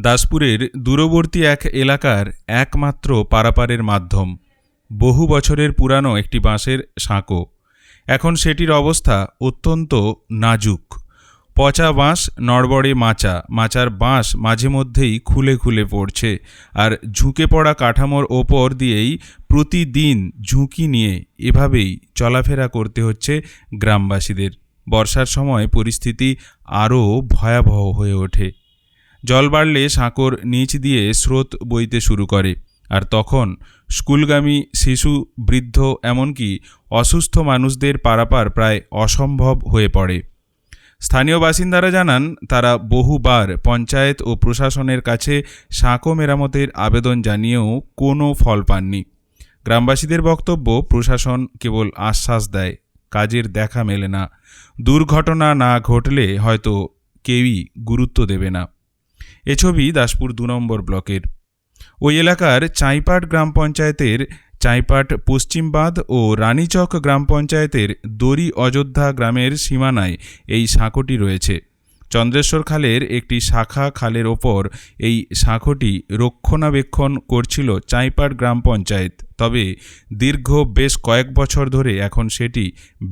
দাসপুরের দূরবর্তী এক এলাকার একমাত্র পারাপারের মাধ্যম। বহু বছরের পুরানো একটি বাঁশের সাঁকো। এখন সেটির অবস্থা অত্যন্ত নাজুক। পচা বাঁশ নড়বড়ে মাচা, মাচার বাঁশ মাঝে মধ্যেই খুলে খুলে পড়ছে আর ঝুঁকে পড়া কাঠামোর ওপর দিয়েই প্রতিদিন ঝুঁকি নিয়ে এভাবেই চলাফেরা করতে হচ্ছে গ্রামবাসীদের। বর্ষার সময় পরিস্থিতি আরও ভয়াবহ হয়ে ওঠে। জল বাড়লে সাঁকোর নিচ দিয়ে স্রোত বইতে শুরু করে। আর তখন স্কুলগামী শিশু, বৃদ্ধ এমনকি অসুস্থ মানুষদের পারাপার প্রায় অসম্ভব হয়ে পড়ে। স্থানীয় বাসিন্দারা জানান, তারা বহুবার পঞ্চায়েত ও প্রশাসনের কাছে সাঁকো মেরামতের আবেদন জানিয়েও কোনো ফল পাননি। গ্রামবাসীদের বক্তব্য, প্রশাসন কেবল আশ্বাস দেয়, কাজের দেখা মেলে না। দুর্ঘটনা না ঘটলে হয়তো কেউই গুরুত্ব দেবে না। এ ছবি দাসপুর দু নম্বর ব্লকের। ওই এলাকার চাইপাট গ্রাম পঞ্চায়েতের চাইপাট পশ্চিম বাঁধ ও রানীচক গ্রাম পঞ্চায়েতের দড়ি অযোধ্যা গ্রামের সীমানায় এই সাঁকোটি রয়েছে। চন্দ্রেশ্বর খালের একটি শাখা খালের ওপর এই সাঁকোটি রক্ষণাবেক্ষণ করছিল চাইপাট গ্রাম পঞ্চায়েত। তবে দীর্ঘ বেশ কয়েক বছর ধরে এখন সেটি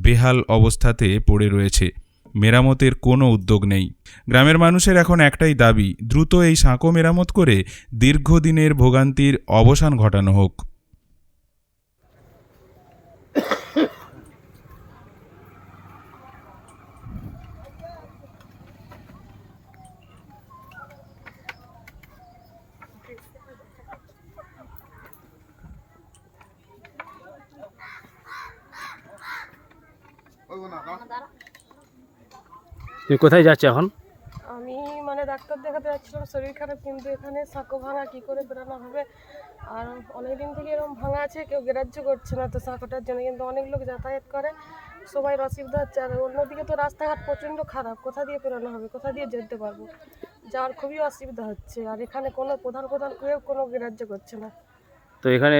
বেহাল অবস্থাতে পড়ে রয়েছে। মেরামতের কোনো উদ্যোগ নেই। গ্রামের মানুষের এখন একটাই দাবি, দ্রুত এই সাঁকো মেরামত করে দীর্ঘদিনের ভোগান্তির অবসান ঘটানো হোক। তুমি কোথায় যাচ্ছ এখন? আমি মানে ডাক্তার দেখাতে যাচ্ছিলাম, শরীর খারাপ, কিন্তু এখানে সাঁকো ভাঙা কি করে বেরানো হবে? আর অনেকদিন থেকে এরকম ভাঙা আছে, কেউ গ্রাহ্য করছে না, তো সাঁকোটার জন্য কিন্তু অনেক লোক যাতায়াত করে, সবাই অসুবিধা হচ্ছে। আর অন্যদিকে তো রাস্তাঘাট প্রচণ্ড খারাপ, কোথা দিয়ে বেরোনো হবে, কোথা দিয়ে যেতে পারব? যাওয়ার খুবই অসুবিধা হচ্ছে, আর এখানে কোনো প্রধান প্রধান কেউ কোনো গ্রাহ্য করছে না। তো এখানে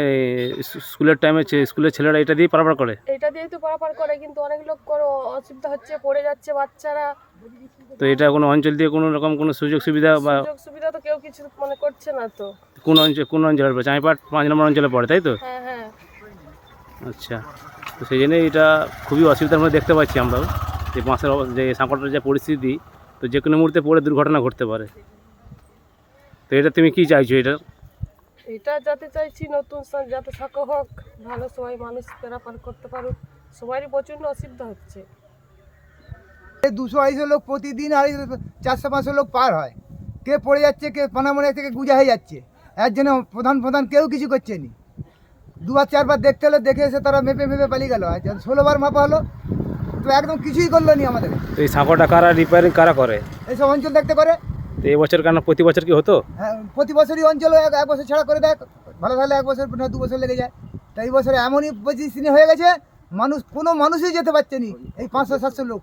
স্কুলের টাইমে স্কুলের ছেলেরা এটা দিয়ে পারাপার করে? এটা দিয়ে তো পারাপার করে কিন্তু অনেক লোক কোনো অসুবিধা হচ্ছে পড়ে যাচ্ছে বাচ্চারা। তো এটা কোনো অঞ্চল দিয়ে কোনো রকম কোনো সুযোগ সুবিধা বা সুযোগ সুবিধা তো কেউ কিছু মানে করছে না তো। কোন অঞ্চল কোন অঞ্চলের পড়ে? চাঁইপাট পাঁচ নম্বর অঞ্চলে পড়ে তাই তো? হ্যাঁ হ্যাঁ। আচ্ছা। তো সেই জন্যই এটা খুবই অসুবিধার মধ্যে দেখতে পাচ্ছি আমরাও যে বাঁশের যে সাঁকটার যে পরিস্থিতি তো যে কোনো মুহূর্তে পড়ে দুর্ঘটনা ঘটতে পারে। তো এটা তুমি কি চাইছো এটা এটা যাতে চাইছি নতুন সা- যাতে সাঁকো হোক ভালো সবাই মানুষ পারাপার করতে পারুক সবারই প্রচণ্ড অসুবিধা হচ্ছে। এই দুশো আড়াইশো লোক প্রতিদিন আড়াই চারশো পাঁচশো লোক পার হয়। কে পড়ে যাচ্ছে কে পানামনে থেকে গুজা হয়ে যাচ্ছে। এর জন্য প্রধান প্রধান কেউ কিছু করছে নি। দুবার চারবার দেখতে হলো দেখে এসে তারা মেপে মেপে পালিয়ে গেল। আর ষোলোবার মাপা হলো তো একদম কিছুই করল নি আমাদের। এই সাঁকোটা কারা রিপেয়ারিং কারা করে? এইসব অঞ্চল দেখতে করে তো এবছর কেন প্রতি বছর কি হতো? হ্যাঁ প্রতি বছরই অঞ্চল এক এক বছর ছাড়া করে দেয়, ভালো থাকলে এক বছর না দু বছর লেগে যায়। তো এই বছর এমনই পজিশনে হয়ে গেছে, মানুষ, কোনো মানুষই যেতে পারছে নি, এই পাঁচশো, সাতশো লোক।